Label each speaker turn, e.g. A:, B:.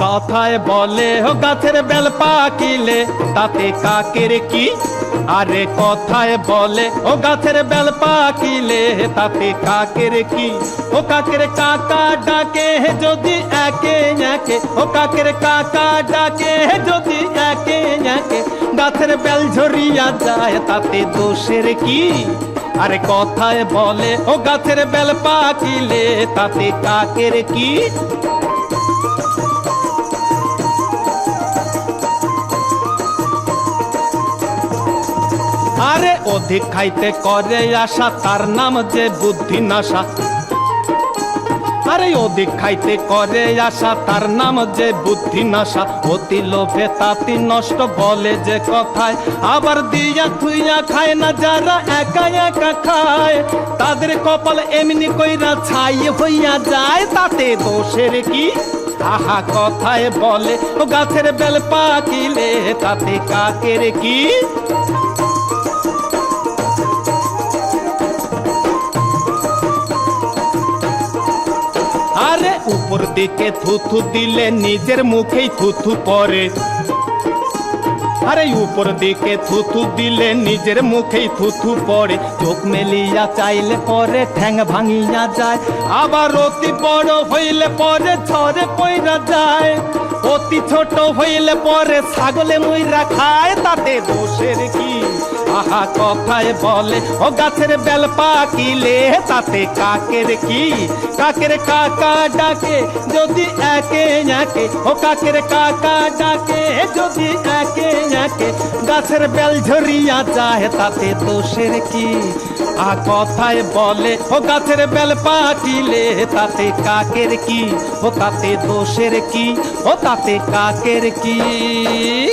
A: কথায় বলে, ও গাছের বেল পাকিলে, তাতে কাকের কি? আরে কথায় বলে, ও গাছের বেল পাকিলে, তাতে কাকের কি? ও কাকের কাকা ডাকে যদি একে একে ও কাকের কাকা ডাকে যদি একে একে গাছের বেল ঝরিয়া যায়, তাতে দোষের কি? আরে কথায় বলে, ও গাছের বেল পাকিলে, তাতে কাকের কি? আরে অধিক খাইতে করে আশা, তার নাম যে বুদ্ধি নাশা আরে অধিক খাইতে করে আশা, তার নাম যে বুদ্ধি নাশা। অতি লোভে তাতি নষ্ট বলে যে কথায়, আবার দিয়া থুইয়া খায় না যারা একা একা খায়। তাদের কপাল এমনি কইরা ছাই হইয়া যায়, তাতে দোষের কি? আহা, কথায় বলে, ও গাছের বেল পাকিলে, তাতে কাকের কি? উপর দিকে থুথু দিলে নিজের মুখেই থুথু পরে আরে উপর দিকে থুথু দিলে নিজের মুখেই থুথু পড়ে। চোখ মেলিয়া চাইলে পরে ঠ্যাং ভাঙিয়া যায়। আবার অতি বড় হইলে পরে ছরে পয়রা যায়। অতি ছোট হইলে পরে ছাগলে মইরা খায়, তাতে দোষের কি? আহা, কথায় বলে, ও গাছের বেল পাকিলে, তাতে কাকের কি? কাকের কাকা ডাকে, যদি একে একে, ও কাকের কাকা ডাকে, যদি একে একে, গাছের বেল ঝরিয়া যায়, তাতে দোষের কি? আ কথায় বলে, ও গাছের বেল পাকিলে, তাতে কাকের কি? ও তাতে দোষের কি? ও তাতে बातें काकेर की